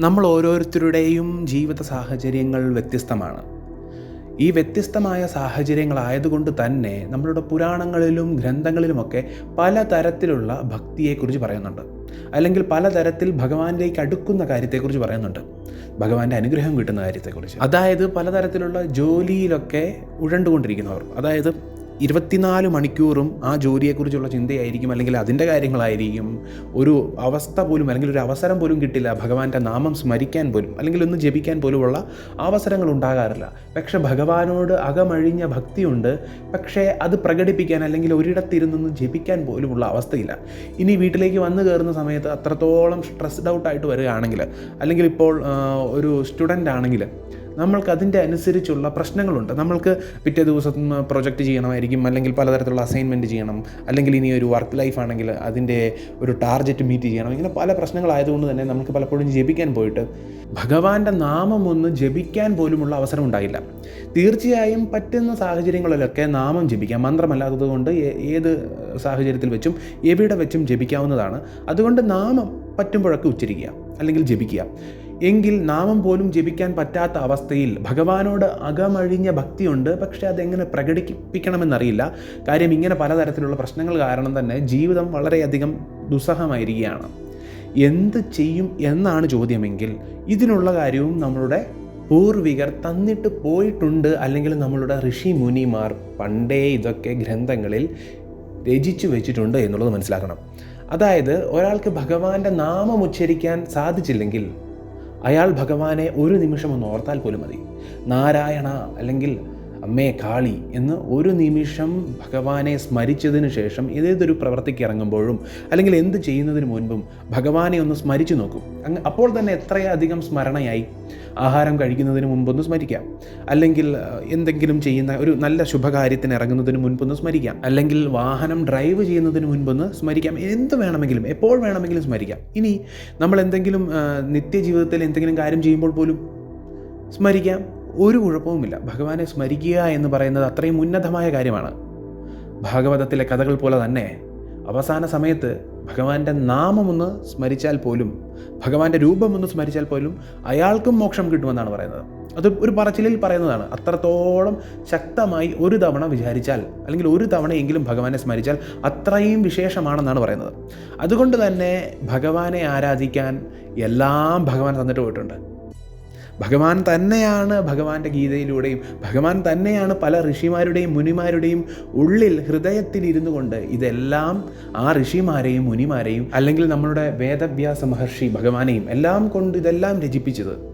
നമ്മൾ ഓരോരുത്തരുടെയും ജീവിത സാഹചര്യങ്ങൾ വ്യത്യസ്തമാണ്. ഈ വ്യത്യസ്തമായ സാഹചര്യങ്ങളായതുകൊണ്ട് തന്നെ നമ്മളുടെ പുരാണങ്ങളിലും ഗ്രന്ഥങ്ങളിലുമൊക്കെ പലതരത്തിലുള്ള ഭക്തിയെക്കുറിച്ച് പറയുന്നുണ്ട്. അല്ലെങ്കിൽ പലതരത്തിൽ ഭഗവാനിലേക്ക് അടുക്കുന്ന കാര്യത്തെക്കുറിച്ച് പറയുന്നുണ്ട്. ഭഗവാന്റെ അനുഗ്രഹം കിട്ടുന്ന കാര്യത്തെക്കുറിച്ച്. അതായത് പലതരത്തിലുള്ള ജോലിയിലൊക്കെ ഉഴണ്ടുകൊണ്ടിരിക്കുന്നവർ അതായത് ഇരുപത്തിനാല് മണിക്കൂറും ആ ജോലിയെക്കുറിച്ചുള്ള ചിന്തയായിരിക്കും അല്ലെങ്കിൽ അതിന്റെ കാര്യങ്ങളായിരിക്കും. ഒരു അവസ്ഥ പോലും അല്ലെങ്കിൽ ഒരു അവസരം പോലും കിട്ടില്ല ഭഗവാന്റെ നാമം സ്മരിക്കാൻ പോലും അല്ലെങ്കിൽ ഒന്ന് ജപിക്കാൻ പോലുമുള്ള അവസരങ്ങൾ ഉണ്ടാകാറില്ല. പക്ഷേ ഭഗവാനോട് അകമഴിഞ്ഞ ഭക്തിയുണ്ട്. പക്ഷേ അത് പ്രകടിപ്പിക്കാൻ അല്ലെങ്കിൽ ഒരിടത്തിരുന്നൊന്ന് ജപിക്കാൻ പോലുമുള്ള അവസ്ഥയില്ല. ഇനി വീട്ടിലേക്ക് വന്നു കയറുന്ന സമയത്ത് അത്രത്തോളം സ്ട്രെസ്ഡ് ഔട്ടായിട്ട് വരികയാണെങ്കിൽ അല്ലെങ്കിൽ ഇപ്പോൾ ഒരു സ്റ്റുഡന്റ് ആണെങ്കിൽ നമ്മൾക്ക് അതിന്റെ അനുസരിച്ചുള്ള പ്രശ്നങ്ങളുണ്ട്. നമ്മൾക്ക് പിറ്റേ ദിവസം പ്രൊജക്റ്റ് ചെയ്യണമായിരിക്കും അല്ലെങ്കിൽ പലതരത്തിലുള്ള അസൈൻമെന്റ് ചെയ്യണം അല്ലെങ്കിൽ ഇനി ഒരു വർക്ക് ലൈഫ് ആണെങ്കിൽ അതിന്റെ ഒരു ടാർഗറ്റ് മീറ്റ് ചെയ്യണം. ഇങ്ങനെ പല പ്രശ്നങ്ങളായതുകൊണ്ട് തന്നെ നമുക്ക് പലപ്പോഴും ജപിക്കാൻ പോയിട്ട് ഭഗവാന്റെ നാമം ഒന്ന് ജപിക്കാൻ പോലുമുള്ള അവസരം ഉണ്ടായില്ല. തീർച്ചയായും പറ്റുന്ന സാഹചര്യങ്ങളിലൊക്കെ നാമം ജപിക്കാം. മന്ത്രമല്ലാത്തത് കൊണ്ട് ഏത് സാഹചര്യത്തിൽ വെച്ചും എവിടെ വെച്ചും ജപിക്കാവുന്നതാണ്. അതുകൊണ്ട് നാമം പറ്റുമ്പോഴൊക്കെ ഉച്ചരിക്കുക അല്ലെങ്കിൽ ജപിക്കുക. എങ്കിൽ നാമം പോലും ജപിക്കാൻ പറ്റാത്ത അവസ്ഥയിൽ ഭഗവാനോട് അകമഴിഞ്ഞ ഭക്തിയുണ്ട്. പക്ഷെ അതെങ്ങനെ പ്രകടിപ്പിക്കണമെന്നറിയില്ല. കാര്യം ഇങ്ങനെ പലതരത്തിലുള്ള പ്രശ്നങ്ങൾ കാരണം തന്നെ ജീവിതം വളരെയധികം ദുസ്സഹമായിരിക്കുകയാണ്. എന്ത് ചെയ്യും എന്നാണ് ചോദ്യമെങ്കിൽ ഇതിനുള്ള കാര്യവും നമ്മളുടെ പൂർവികർ തന്നിട്ട് പോയിട്ടുണ്ട്. അല്ലെങ്കിൽ നമ്മളുടെ ഋഷി മുനിമാർ പണ്ടേ ഇതൊക്കെ ഗ്രന്ഥങ്ങളിൽ രചിച്ചു വെച്ചിട്ടുണ്ട് എന്നുള്ളത് മനസ്സിലാക്കണം. അതായത് ഒരാൾക്ക് ഭഗവാന്റെ നാമം ഉച്ചരിക്കാൻ സാധിച്ചില്ലെങ്കിൽ അയാൾ ഭഗവാനെ ഒരു നിമിഷം ഒന്ന് ഓർത്താൽ പോലും മതി. നാരായണ അല്ലെങ്കിൽ അമ്മേ കാളി എന്ന് ഒരു നിമിഷം ഭഗവാനെ സ്മരിച്ചതിന് ശേഷം ഏതൊരു പ്രവർത്തിക്ക് ഇറങ്ങുമ്പോഴും അല്ലെങ്കിൽ എന്ത് ചെയ്യുന്നതിന് മുൻപും ഭഗവാനെ ഒന്ന് സ്മരിച്ചു നോക്കും. അങ്ങ് അപ്പോൾ തന്നെ എത്രയധികം സ്മരണയായി. ആഹാരം കഴിക്കുന്നതിന് മുമ്പൊന്ന് സ്മരിക്കാം. അല്ലെങ്കിൽ എന്തെങ്കിലും ചെയ്യുന്ന ഒരു നല്ല ശുഭകാര്യത്തിന് ഇറങ്ങുന്നതിന് മുൻപൊന്ന് സ്മരിക്കാം. അല്ലെങ്കിൽ വാഹനം ഡ്രൈവ് ചെയ്യുന്നതിന് മുൻപൊന്ന് സ്മരിക്കാം. എന്ത് വേണമെങ്കിലും എപ്പോൾ വേണമെങ്കിലും സ്മരിക്കാം. ഇനി നമ്മൾ എന്തെങ്കിലും നിത്യജീവിതത്തിൽ എന്തെങ്കിലും കാര്യം ചെയ്യുമ്പോൾ പോലും സ്മരിക്കാം. ഒരു കുഴപ്പവുമില്ല. ഭഗവാനെ സ്മരിക്കുക എന്ന് പറയുന്നത് അത്രയും ഉന്നതമായ കാര്യമാണ്. ഭാഗവതത്തിലെ കഥകൾ പോലെ തന്നെ അവസാന സമയത്ത് ഭഗവാന്റെ നാമമൊന്ന് സ്മരിച്ചാൽ പോലും ഭഗവാന്റെ രൂപമൊന്ന് സ്മരിച്ചാൽ പോലും അയാൾക്കും മോക്ഷം കിട്ടുമെന്നാണ് പറയുന്നത്. അത് ഒരു പറച്ചിലിൽ പറയുന്നതാണ്. അത്രത്തോളം ശക്തമായി ഒരു തവണ വിചാരിച്ചാൽ അല്ലെങ്കിൽ ഒരു തവണയെങ്കിലും ഭഗവാനെ സ്മരിച്ചാൽ അത്രയും വിശേഷമാണെന്നാണ് പറയുന്നത്. അതുകൊണ്ട് തന്നെ ഭഗവാനെ ആരാധിക്കാൻ എല്ലാം ഭഗവാൻ തന്നിട്ട് പോയിട്ടുണ്ട്. ഭഗവാൻ തന്നെയാണ് ഭഗവാന്റെ ഗീതയിലൂടെയും ഭഗവാൻ തന്നെയാണ് പല ഋഷിമാരുടെയും മുനിമാരുടെയും ഉള്ളിൽ ഹൃദയത്തിൽ ഇരുന്നു കൊണ്ട് ഇതെല്ലാം ആ ഋഷിമാരെയും മുനിമാരെയും അല്ലെങ്കിൽ നമ്മുടെ വേദവ്യാസ മഹർഷി ഭഗവാനെയും എല്ലാം കൊണ്ട് ഇതെല്ലാം രചിപ്പിച്ചത്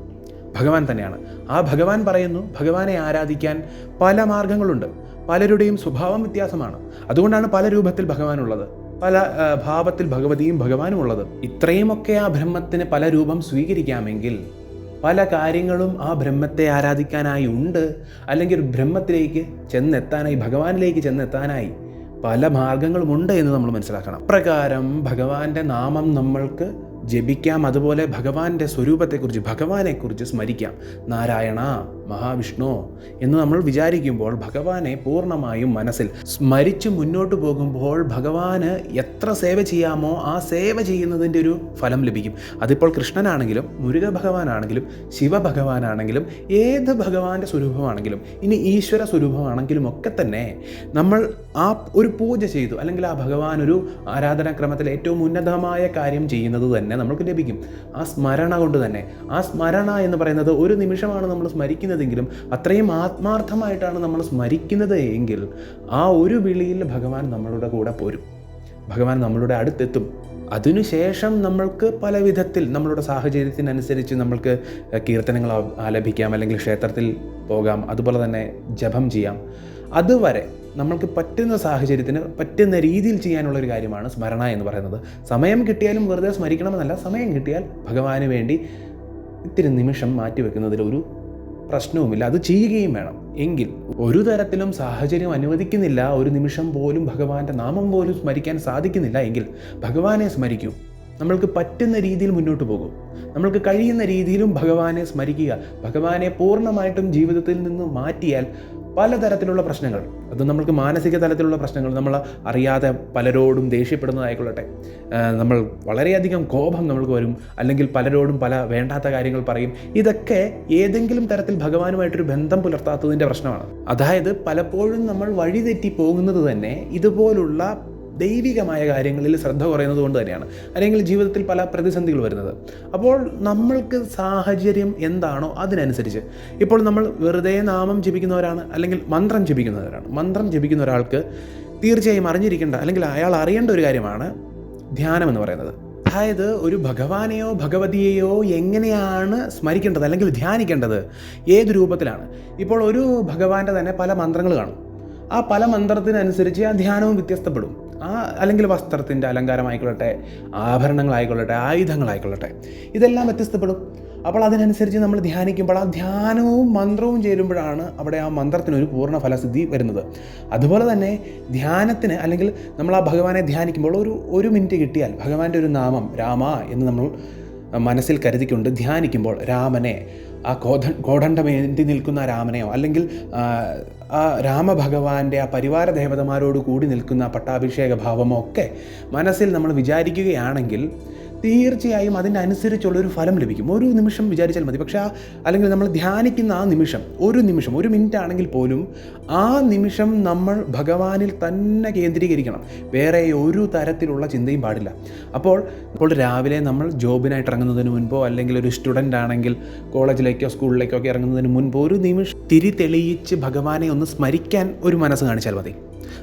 ഭഗവാൻ തന്നെയാണ്. ആ ഭഗവാൻ പറയുന്നു ഭഗവാനെ ആരാധിക്കാൻ പല മാർഗങ്ങളുണ്ട്. പലരുടെയും സ്വഭാവം വ്യത്യാസമാണ്. അതുകൊണ്ടാണ് പല രൂപത്തിൽ ഭഗവാനുള്ളത്. പല ഭാവത്തിൽ ഭഗവതിയും ഭഗവാനും ഉള്ളത് ഇത്രയുമൊക്കെ ആ ബ്രഹ്മത്തിന് പല രൂപം സ്വീകരിക്കാമെങ്കിൽ പല കാര്യങ്ങളും ആ ബ്രഹ്മത്തെ ആരാധിക്കാനായി ഉണ്ട്. അല്ലെങ്കിൽ ബ്രഹ്മത്തിലേക്ക് ചെന്നെത്താനായി ഭഗവാനിലേക്ക് ചെന്നെത്താനായി പല മാർഗങ്ങളുമുണ്ട് എന്ന് നമ്മൾ മനസ്സിലാക്കണം. പ്രകാരം ഭഗവാന്റെ നാമം നമ്മൾക്ക് ജപിക്കാം. അതുപോലെ ഭഗവാന്റെ സ്വരൂപത്തെക്കുറിച്ച് ഭഗവാനെക്കുറിച്ച് സ്മരിക്കാം. നാരായണ മഹാവിഷ്ണു എന്ന് നമ്മൾ വിചാരിക്കുമ്പോൾ ഭഗവാനെ പൂർണമായും മനസ്സിൽ സ്മരിച്ച് മുന്നോട്ട് പോകുമ്പോൾ ഭഗവാന് എത്ര സേവ ചെയ്യാമോ ആ സേവ ചെയ്യുന്നതിന്റെ ഒരു ഫലം ലഭിക്കും. അതിപ്പോൾ കൃഷ്ണനാണെങ്കിലും മുരുക ഭഗവാനാണെങ്കിലും ശിവഭഗവാനാണെങ്കിലും ഏത് ഭഗവാന്റെ സ്വരൂപമാണെങ്കിലും ഇനി ഈശ്വര സ്വരൂപമാണെങ്കിലും ഒക്കെ തന്നെ നമ്മൾ ആ ഒരു പൂജ ചെയ്തു അല്ലെങ്കിൽ ആ ഭഗവാൻ ഒരു ആരാധനാക്രമത്തിൽ ഏറ്റവും ഉന്നതമായ കാര്യം ചെയ്യുന്നത് തന്നെ നമ്മൾക്ക് ലഭിക്കും. ആ സ്മരണ കൊണ്ട് തന്നെ. ആ സ്മരണ എന്ന് പറയുന്നത് ഒരു നിമിഷമാണ് നമ്മൾ സ്മരിക്കുന്നതെങ്കിലും അത്രയും ആത്മാർത്ഥമായിട്ടാണ് നമ്മൾ സ്മരിക്കുന്നത് എങ്കിൽ ആ ഒരു വിളിയിൽ ഭഗവാൻ നമ്മളുടെ കൂടെ പോരും. ഭഗവാൻ നമ്മളുടെ അടുത്തെത്തും. അതിനുശേഷം നമ്മൾക്ക് പല വിധത്തിൽ നമ്മളുടെ സാഹചര്യത്തിനനുസരിച്ച് നമ്മൾക്ക് കീർത്തനങ്ങൾ ആലപിക്കാം അല്ലെങ്കിൽ ക്ഷേത്രത്തിൽ പോകാം. അതുപോലെ തന്നെ ജപം ചെയ്യാം. അതുവരെ നമ്മൾക്ക് പറ്റുന്ന സാഹചര്യത്തിന് പറ്റുന്ന രീതിയിൽ ചെയ്യാനുള്ള ഒരു കാര്യമാണ് സ്മരണ എന്ന് പറയുന്നത്. സമയം കിട്ടിയാലും വെറുതെ സ്മരിക്കണമെന്നല്ല. സമയം കിട്ടിയാൽ ഭഗവാന് വേണ്ടി ഇത്തിരി നിമിഷം മാറ്റിവെക്കുന്നതിൽ ഒരു പ്രശ്നവുമില്ല. അത് ചെയ്യുകയും വേണം. എങ്കിൽ ഒരു തരത്തിലും സാഹചര്യം അനുവദിക്കുന്നില്ല. ഒരു നിമിഷം പോലും ഭഗവാന്റെ നാമം പോലും സ്മരിക്കാൻ സാധിക്കുന്നില്ല. എങ്കിൽ ഭഗവാനെ സ്മരിക്കൂ. നമ്മൾക്ക് പറ്റുന്ന രീതിയിൽ മുന്നോട്ട് പോകും. നമ്മൾക്ക് കഴിയുന്ന രീതിയിലും ഭഗവാനെ സ്മരിക്കുക. ഭഗവാനെ പൂർണമായിട്ടും ജീവിതത്തിൽ നിന്ന് മാറ്റിയാൽ പലതരത്തിലുള്ള പ്രശ്നങ്ങൾ. അത് നമ്മൾക്ക് മാനസിക തലത്തിലുള്ള പ്രശ്നങ്ങൾ നമ്മൾ അറിയാതെ പലരോടും ദേഷ്യപ്പെടുന്നതായിക്കൊള്ളട്ടെ നമ്മൾ വളരെയധികം കോപം നമ്മൾക്ക് വരും. അല്ലെങ്കിൽ പലരോടും പല വേണ്ടാത്ത കാര്യങ്ങൾ പറയും. ഇതൊക്കെ ഏതെങ്കിലും തരത്തിൽ ഭഗവാനുമായിട്ടൊരു ബന്ധം പുലർത്താത്തതിന്റെ പ്രശ്നമാണ്. അതായത് പലപ്പോഴും നമ്മൾ വഴിതെറ്റി പോകുന്നത് തന്നെ ഇതുപോലുള്ള ദൈവികമായ കാര്യങ്ങളിൽ ശ്രദ്ധ കുറയുന്നത് കൊണ്ട് തന്നെയാണ്. അല്ലെങ്കിൽ ജീവിതത്തിൽ പല പ്രതിസന്ധികൾ വരുന്നത്. അപ്പോൾ നമ്മൾക്ക് സാഹചര്യം എന്താണോ അതിനനുസരിച്ച്. ഇപ്പോൾ നമ്മൾ വെറുതെ നാമം ജപിക്കുന്നവരാണ് അല്ലെങ്കിൽ മന്ത്രം ജപിക്കുന്നവരാണ്. മന്ത്രം ജപിക്കുന്ന ഒരാൾക്ക് തീർച്ചയായും അറിഞ്ഞിരിക്കേണ്ട അല്ലെങ്കിൽ അയാൾ അറിയേണ്ട ഒരു കാര്യമാണ് ധ്യാനം എന്ന് പറയുന്നത്. അതായത് ഒരു ഭഗവാനെയോ ഭഗവതിയെയോ എങ്ങനെയാണ് സ്മരിക്കേണ്ടത് അല്ലെങ്കിൽ ധ്യാനിക്കേണ്ടത് ഏത് രൂപത്തിലാണ്? ഇപ്പോൾ ഒരു ഭഗവാന്റെ തന്നെ പല മന്ത്രങ്ങൾ കാണും. ആ പല മന്ത്രത്തിനനുസരിച്ച് ആ ധ്യാനവും വ്യത്യസ്തപ്പെടും. ആ അല്ലെങ്കിൽ വസ്ത്രത്തിന്റെ അലങ്കാരമായിക്കൊള്ളട്ടെ ആഭരണങ്ങളായിക്കൊള്ളട്ടെ ആയുധങ്ങളായിക്കൊള്ളട്ടെ. ഇതെല്ലാം വ്യത്യസ്തപ്പെടും. അപ്പോൾ അതിനനുസരിച്ച് നമ്മൾ ധ്യാനിക്കുമ്പോൾ ആ ധ്യാനവും മന്ത്രവും ചേരുമ്പോഴാണ് അവിടെ ആ മന്ത്രത്തിന് ഒരു പൂർണ ഫലസിദ്ധി വരുന്നത്. അതുപോലെ തന്നെ ധ്യാനത്തിന് അല്ലെങ്കിൽ നമ്മൾ ആ ഭഗവാനെ ധ്യാനിക്കുമ്പോൾ ഒരു ഒരു മിനിറ്റ് കിട്ടിയാൽ ഭഗവാന്റെ ഒരു നാമം രാമ എന്ന് നമ്മൾ മനസ്സിൽ കരുതിക്കൊണ്ട് ധ്യാനിക്കുമ്പോൾ രാമനെ ആ കോധ കോടണ്ടമേന്തി നിൽക്കുന്ന രാമനെയോ? അല്ലെങ്കിൽ ആ രാമഭഗവാന്റെ ആ പരിവാര ദേവതമാരോട് കൂടി നിൽക്കുന്ന പട്ടാഭിഷേക ഭാവമോ ഒക്കെ മനസ്സിൽ നമ്മൾ വിചാരിക്കുകയാണെങ്കിൽ തീർച്ചയായും അതിന്റെ അനുസരിച്ചുള്ളൊരു ഫലം ലഭിക്കും. ഒരു നിമിഷം വിചാരിച്ചാൽ മതി. പക്ഷേ ആ അല്ലെങ്കിൽ നമ്മൾ ധ്യാനിക്കുന്ന ആ നിമിഷം ഒരു നിമിഷം ഒരു മിനിറ്റ് ആണെങ്കിൽ പോലും ആ നിമിഷം നമ്മൾ ഭഗവാനിൽ തന്നെ കേന്ദ്രീകരിക്കണം. വേറെ ഒരു തരത്തിലുള്ള ചിന്തയും പാടില്ല. അപ്പോൾ ഇപ്പോൾ രാവിലെ നമ്മൾ ജോബിനായിട്ട് ഇറങ്ങുന്നതിന് മുൻപോ അല്ലെങ്കിൽ ഒരു സ്റ്റുഡന്റ് ആണെങ്കിൽ കോളേജിലേക്കോ സ്കൂളിലേക്കോ ഒക്കെ ഇറങ്ങുന്നതിന് മുൻപോ ഒരു നിമിഷം തിരി തെളിയിച്ച് ഭഗവാനെ ഒന്ന് സ്മരിക്കാൻ ഒരു മനസ്സ് കാണിച്ചാൽ മതി.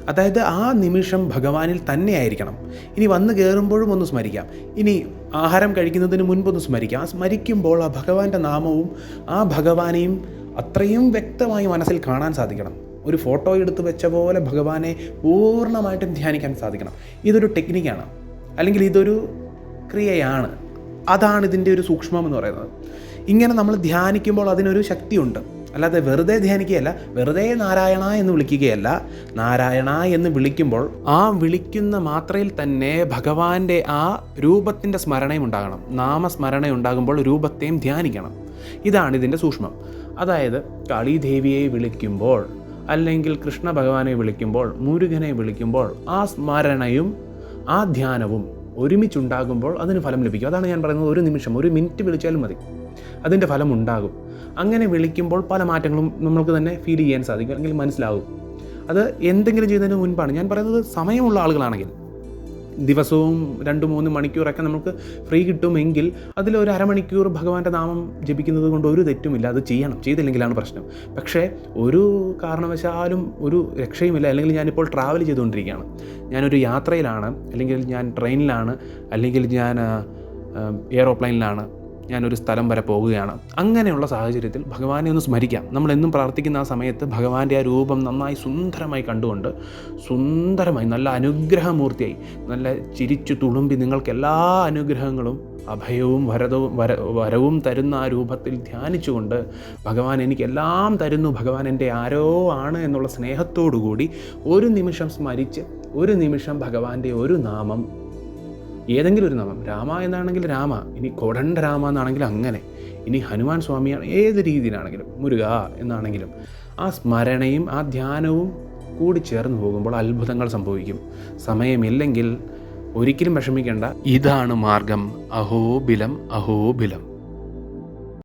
അതായത് ആ നിമിഷം ഭഗവാനിൽ തന്നെയായിരിക്കണം. ഇനി വന്ന് കയറുമ്പോഴും ഒന്ന് സ്മരിക്കാം. ഇനി ആഹാരം കഴിക്കുന്നതിന് മുൻപൊന്ന് സ്മരിക്കാം. ആ സ്മരിക്കുമ്പോൾ ആ ഭഗവാന്റെ നാമവും ആ ഭഗവാനെയും അത്രയും വ്യക്തമായി മനസ്സിൽ കാണാൻ സാധിക്കണം. ഒരു ഫോട്ടോ എടുത്ത് വെച്ച പോലെ ഭഗവാനെ പൂർണമായിട്ടും ധ്യാനിക്കാൻ സാധിക്കണം. ഇതൊരു ടെക്നിക്കാണ്. അല്ലെങ്കിൽ ഇതൊരു ക്രിയയാണ്. അതാണ് ഇതിന്റെ ഒരു സൂക്ഷ്മം എന്ന് പറയുന്നത്. ഇങ്ങനെ നമ്മൾ ധ്യാനിക്കുമ്പോൾ അതിനൊരു ശക്തിയുണ്ട്. അല്ലാതെ വെറുതെ ധ്യാനിക്കുകയല്ല വെറുതെ നാരായണ എന്ന് വിളിക്കുകയല്ല നാരായണ എന്ന് വിളിക്കുമ്പോൾ ആ വിളിക്കുന്ന മാത്രയിൽ തന്നെ ഭഗവാന്റെ ആ രൂപത്തിന്റെ സ്മരണയും ഉണ്ടാകണം. നാമസ്മരണ ഉണ്ടാകുമ്പോൾ രൂപത്തെയും ധ്യാനിക്കണം. ഇതാണ് ഇതിന്റെ സൂക്ഷ്മം. അതായത് കാളീദേവിയെ വിളിക്കുമ്പോൾ അല്ലെങ്കിൽ കൃഷ്ണ ഭഗവാനെ വിളിക്കുമ്പോൾ മുരുകനെ വിളിക്കുമ്പോൾ ആ സ്മരണയും ആ ധ്യാനവും ഒരുമിച്ചുണ്ടാകുമ്പോൾ അതിന് ഫലം ലഭിക്കും. അതാണ് ഞാൻ പറയുന്നത്. ഒരു നിമിഷം ഒരു മിനിറ്റ് വിളിച്ചാലും മതി. അതിന്റെ ഫലം ഉണ്ടാകും അങ്ങനെ വിളിക്കുമ്പോൾ പല മാറ്റങ്ങളും നമ്മൾക്ക് തന്നെ ഫീൽ ചെയ്യാൻ സാധിക്കും അല്ലെങ്കിൽ മനസ്സിലാകും അത് എന്തെങ്കിലും ചെയ്യുന്നതിന് മുൻപാണ്. ഞാൻ പറയുന്നത് സമയമുള്ള ആളുകളാണെങ്കിൽ. ദിവസവും രണ്ട് മൂന്ന് മണിക്കൂറൊക്കെ നമുക്ക് ഫ്രീ കിട്ടുമെങ്കിൽ അതിൽ ഒരു അരമണിക്കൂർ ഭഗവാന്റെ നാമം ജപിക്കുന്നത് കൊണ്ട് ഒരു തെറ്റുമില്ല. അത് ചെയ്യണം. ചെയ്തില്ലെങ്കിലാണ് പ്രശ്നം. പക്ഷേ ഒരു കാരണവശാലും ഒരു രക്ഷയുമില്ല. അല്ലെങ്കിൽ ഞാനിപ്പോൾ ട്രാവൽ ചെയ്തുകൊണ്ടിരിക്കുകയാണ്. ഞാനൊരു യാത്രയിലാണ്. അല്ലെങ്കിൽ ഞാൻ ട്രെയിനിലാണ് അല്ലെങ്കിൽ ഞാൻ എയറോപ്ലെയിനിലാണ് ഞാനൊരു സ്ഥലം വരെ പോവുകയാണ്. അങ്ങനെയുള്ള സാഹചര്യത്തിൽ ഭഗവാനെ ഒന്ന് സ്മരിക്കാം. നമ്മൾ എന്നും പ്രാർത്ഥിക്കുന്ന ആ സമയത്ത് ഭഗവാന്റെ ആ രൂപം നന്നായി സുന്ദരമായി കണ്ടുകൊണ്ട് സുന്ദരമായി നല്ല അനുഗ്രഹമൂർത്തിയായി നല്ല ചിരിച്ചു തുളുമ്പി നിങ്ങൾക്ക് എല്ലാ അനുഗ്രഹങ്ങളും അഭയവും വരതവും വര വരവും തരുന്ന ആ രൂപത്തിൽ ധ്യാനിച്ചുകൊണ്ട് ഭഗവാൻ എനിക്കെല്ലാം തരുന്നു. ഭഗവാൻ എന്റെ ആരോ ആണ് എന്നുള്ള സ്നേഹത്തോടു കൂടി ഒരു നിമിഷം സ്മരിച്ച് ഒരു നിമിഷം ഭഗവാന്റെ ഒരു നാമം ഏതെങ്കിലും ഒരു നാമം. രാമ എന്നാണെങ്കിൽ രാമ ഇനി കൊടണ്ട രാമ എന്നാണെങ്കിൽ അങ്ങനെ ഇനി ഹനുമാൻ സ്വാമിയാണ് ഏത് രീതിയിലാണെങ്കിലും മുരുക എന്നാണെങ്കിലും ആ സ്മരണയും ആ ധ്യാനവും കൂടി ചേർന്ന് പോകുമ്പോൾ അത്ഭുതങ്ങൾ സംഭവിക്കും. സമയമില്ലെങ്കിൽ ഒരിക്കലും വിഷമിക്കേണ്ട. ഇതാണ് മാർഗം. അഹോബിലം അഹോബിലം